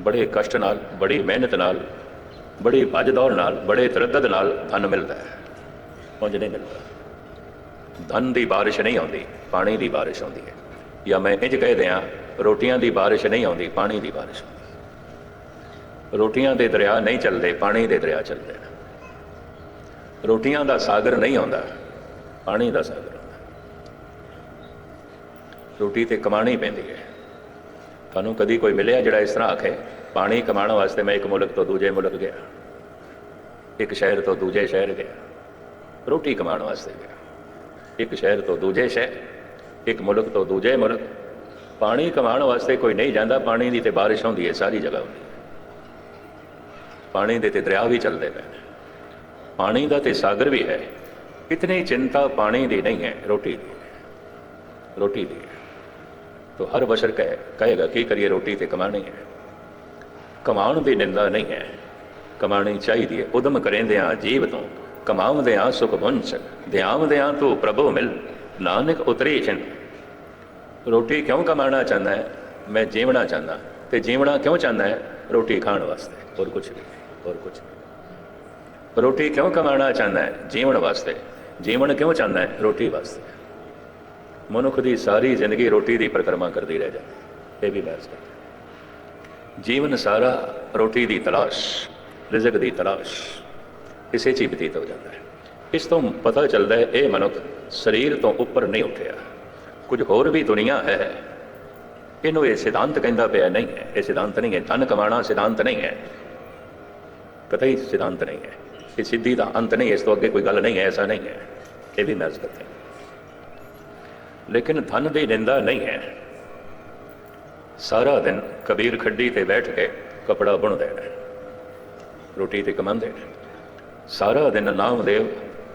ਬੜੇ ਕਸ਼ਟ ਨਾਲ, ਬੜੀ ਮਿਹਨਤ ਨਾਲ, ਬੜੀ ਭੱਜ ਦੌੜ ਨਾਲ, ਬੜੇ ਤਰੱਦਦ ਨਾਲ ਧਨ ਮਿਲਦਾ ਹੈ। ਉਂਝ ਨਹੀਂ ਮਿਲਦਾ। ਧਨ ਦੀ ਬਾਰਿਸ਼ ਨਹੀਂ ਆਉਂਦੀ, ਪਾਣੀ ਦੀ ਬਾਰਿਸ਼ ਆਉਂਦੀ ਹੈ। ਜਾਂ ਮੈਂ ਇੰਜ ਕਹਿ ਦਿਆਂ, ਰੋਟੀਆਂ ਦੀ ਬਾਰਿਸ਼ ਨਹੀਂ ਆਉਂਦੀ, ਪਾਣੀ ਦੀ ਬਾਰਿਸ਼ ਆਉਂਦੀ ਰੋਟੀਆਂ ਦੇ ਦਰਿਆ ਨਹੀਂ ਚੱਲਦੇ, ਪਾਣੀ ਦੇ ਦਰਿਆ ਚੱਲਦੇ ਨੇ। ਰੋਟੀਆਂ ਦਾ ਸਾਗਰ ਨਹੀਂ ਆਉਂਦਾ, ਪਾਣੀ ਦਾ ਸਾਗਰ ਆਉਂਦਾ। ਰੋਟੀ ਤੇ ਕਮਾਣੀ ਪੈਂਦੀ ਹੈ। ਤੁਹਾਨੂੰ ਕਦੀ ਕੋਈ ਮਿਲਿਆ ਜਿਹੜਾ ਇਸ ਤਰ੍ਹਾਂ ਆਖੇ, ਪਾਣੀ ਕਮਾਉਣ ਵਾਸਤੇ ਮੈਂ ਇੱਕ ਮੁਲਕ ਤੋਂ ਦੂਜੇ ਮੁਲਕ ਗਿਆ। ਇੱਕ ਸ਼ਹਿਰ ਤੋਂ ਦੂਜੇ ਸ਼ਹਿਰ ਗਿਆ। ਰੋਟੀ ਕਮਾਉਣ ਵਾਸਤੇ ਗਿਆ। ਇੱਕ ਸ਼ਹਿਰ ਤੋਂ ਦੂਜੇ ਸ਼ਹਿਰ, ਇੱਕ ਮੁਲਕ ਤੋਂ ਦੂਜੇ ਮੁਲਕ। ਪਾਣੀ ਕਮਾਉਣ ਵਾਸਤੇ ਕੋਈ ਨਹੀਂ ਜਾਂਦਾ, ਪਾਣੀ ਦੀ ਤੇ ਬਾਰਿਸ਼ ਹੁੰਦੀ ਹੈ, ਸਾਰੀ ਜਗ੍ਹਾ ਹੁੰਦੀ ਪਾਣੀ ਦੇ ਤੇ ਦਰਿਆ ਵੀ ਚੱਲਦੇ ਪਏ ਨੇ। ਪਾਣੀ ਦਾ ਤੇ ਸਾਗਰ ਵੀ ਹੈ। ਇਤਨੀ ਚਿੰਤਾ ਪਾਣੀ ਦੀ ਨਹੀਂ ਹੈ, ਰੋਟੀ ਦੀ ਰੋਟੀ ਦੀ ਹੈ ਤੋ ਹਰ ਬਸ਼ਰ ਕਹੇ, ਕਹੇਗਾ, ਕੀ ਕਰੀਏ, ਰੋਟੀ ਤੇ ਕਮਾਣੀ ਹੈ। ਕਮਾਉਣ ਦੀ ਨਿੰਦਾ ਨਹੀਂ ਹੈ। ਕਮਾਣੀ ਚਾਹੀਦੀ ਹੈ। ਉਦਮ ਕਰੇਂਦਿਆਂ ਜੀਵ ਤੋਂ, ਕਮਾਉਂਦਿਆਂ ਸੁਖ ਵੰਚ ਧਿਆਵਦਿਆਂ ਤੂੰ ਪ੍ਰਭੂ ਮਿਲ। ਨਾਨਕ ਉਤਰੀ ਚਿੰਨ ਰੋਟੀ ਕਿਉਂ ਕਮਾਉਣਾ ਚਾਹੁੰਦਾ ਹੈ? ਮੈਂ ਜੀਵਣਾ ਚਾਹੁੰਦਾ। ਤੇ ਜੀਵਣਾ ਕਿਉਂ ਚਾਹੁੰਦਾ ਹੈ? ਰੋਟੀ ਖਾਣ ਵਾਸਤੇ। ਹੋਰ ਕੁਝ ਨਹੀਂ, ਹੋਰ ਕੁਝ ਰੋਟੀ ਕਿਉਂ ਕਮਾਉਣਾ ਚਾਹੁੰਦਾ ਹੈ? ਜੀਵਨ ਵਾਸਤੇ। ਜੀਵਣ ਕਿਉਂ ਚਾਹੁੰਦਾ ਹੈ? ਰੋਟੀ ਵਾਸਤੇ। ਮਨੁੱਖ ਦੀ ਸਾਰੀ ਜ਼ਿੰਦਗੀ ਰੋਟੀ ਦੀ ਪਰਿਕਰਮਾ ਕਰਦੀ ਰਹਿ ਜਾਂਦੀ ਇਹ ਵੀ ਬਹਿਸ ਕਰਦਾ ਜੀਵਨ ਸਾਰਾ ਰੋਟੀ ਦੀ ਤਲਾਸ਼, ਰਿਜ਼ਕ ਦੀ ਤਲਾਸ਼ ਇਸੇ 'ਚ ਹੀ ਬਤੀਤ ਹੋ ਜਾਂਦਾ ਹੈ। ਇਸ ਤੋਂ ਪਤਾ ਚੱਲਦਾ ਹੈ, ਇਹ ਮਨੁੱਖ ਸਰੀਰ ਤੋਂ ਉੱਪਰ ਨਹੀਂ ਉੱਠਿਆ। ਕੁਝ ਹੋਰ ਵੀ ਦੁਨੀਆ ਹੈ। ਇਹਨੂੰ ਇਹ ਸਿਧਾਂਤ ਕਹਿੰਦਾ ਪਿਆ ਨਹੀਂ ਹੈ। ਇਹ ਸਿਧਾਂਤ ਨਹੀਂ ਹੈ। ਧਨ ਕਮਾਣਾ ਸਿਧਾਂਤ ਨਹੀਂ ਹੈ। ਕਤਈ ਸਿਧਾਂਤ ਨਹੀਂ ਹੈ। ਇਹ ਸਿੱਧੀ ਦਾ ਅੰਤ ਨਹੀਂ ਇਸ ਤੋਂ ਅੱਗੇ ਕੋਈ ਗੱਲ ਨਹੀਂ ਹੈ, ਐਸਾ ਨਹੀਂ ਹੈ। ਇਹ ਵੀ ਮਰਜ਼ ਕਰਤੇ ਲੇਕਿਨ ਧਨ ਦੀ ਨਿੰਦਾ ਨਹੀਂ ਹੈ। ਸਾਰਾ ਦਿਨ ਕਬੀਰ ਖੱਡੀ ਤੇ ਬੈਠ ਕੇ ਕਪੜਾ ਬੁਣਦੇ ਨੇ, ਰੋਟੀ ਤੇ ਕਮਾਉਂਦੇ ਨੇ। ਸਾਰਾ ਦਿਨ ਨਾਮਦੇਵ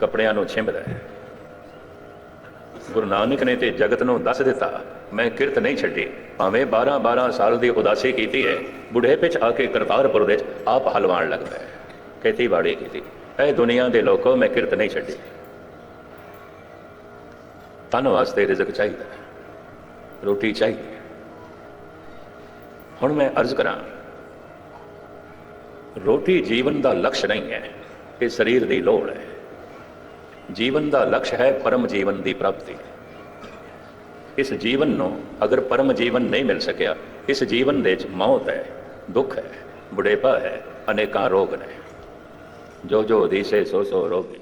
ਕਪੜਿਆਂ ਨੂੰ ਛਿੰਬਦਾ ਹੈ। ਗੁਰੂ ਨਾਨਕ ਨੇ ਤੇ ਜਗਤ ਨੂੰ ਦੱਸ ਦਿੱਤਾ, ਮੈਂ ਕਿਰਤ ਨਹੀਂ ਛੱਡੀ, ਭਾਵੇਂ 12 12 ਸਾਲ ਦੀ ਉਦਾਸੀ ਕੀਤੀ ਹੈ ਬੁਢੇਪੇ ਚ ਆ ਕੇ ਕਰਤਾਰਪੁਰ ਦੇ ਆਪ ਹਲਵਾਣ ਲੱਗਦਾ ਹੈ। ਖੇਤੀਬਾੜੀ ਕੀਤੀ। ਇਹ ਦੁਨੀਆ ਦੇ ਲੋਕੋ ਮੈਂ ਕਿਰਤ ਨਹੀਂ ਛੱਡੀ। ਤਨ ਵਾਸਤੇ ਰਿਜ਼ਕ ਚਾਹੀਦਾ ਰੋਟੀ ਚਾਹੀਦੀ ਹੈ। ਹੁਣ ਮੈਂ ਅਰਜ਼ ਕਰਾਂ, ਰੋਟੀ ਜੀਵਨ ਦਾ ਲਕਸ਼ ਨਹੀਂ ਹੈ, ਇਹ ਸਰੀਰ ਦੀ ਲੋੜ ਹੈ। ਜੀਵਨ ਦਾ ਲਕਸ਼ ਹੈ ਪਰਮ ਜੀਵਨ ਦੀ ਪ੍ਰਾਪਤੀ। ਇਸ ਜੀਵਨ ਨੂੰ ਅਗਰ ਪਰਮ ਜੀਵਨ ਨਹੀਂ ਮਿਲ ਸਕਿਆ, ਇਸ ਜੀਵਨ ਦੇ ਵਿੱਚ ਮੌਤ ਹੈ, ਦੁੱਖ ਹੈ, ਬੁਢੇਪਾ ਹੈ, ਅਨੇਕਾਂ ਰੋਗ ਨੇ। ਜੋ ਜੋ ਦੀਸੇ ਸੋ ਸੋ ਰੋਗੀ।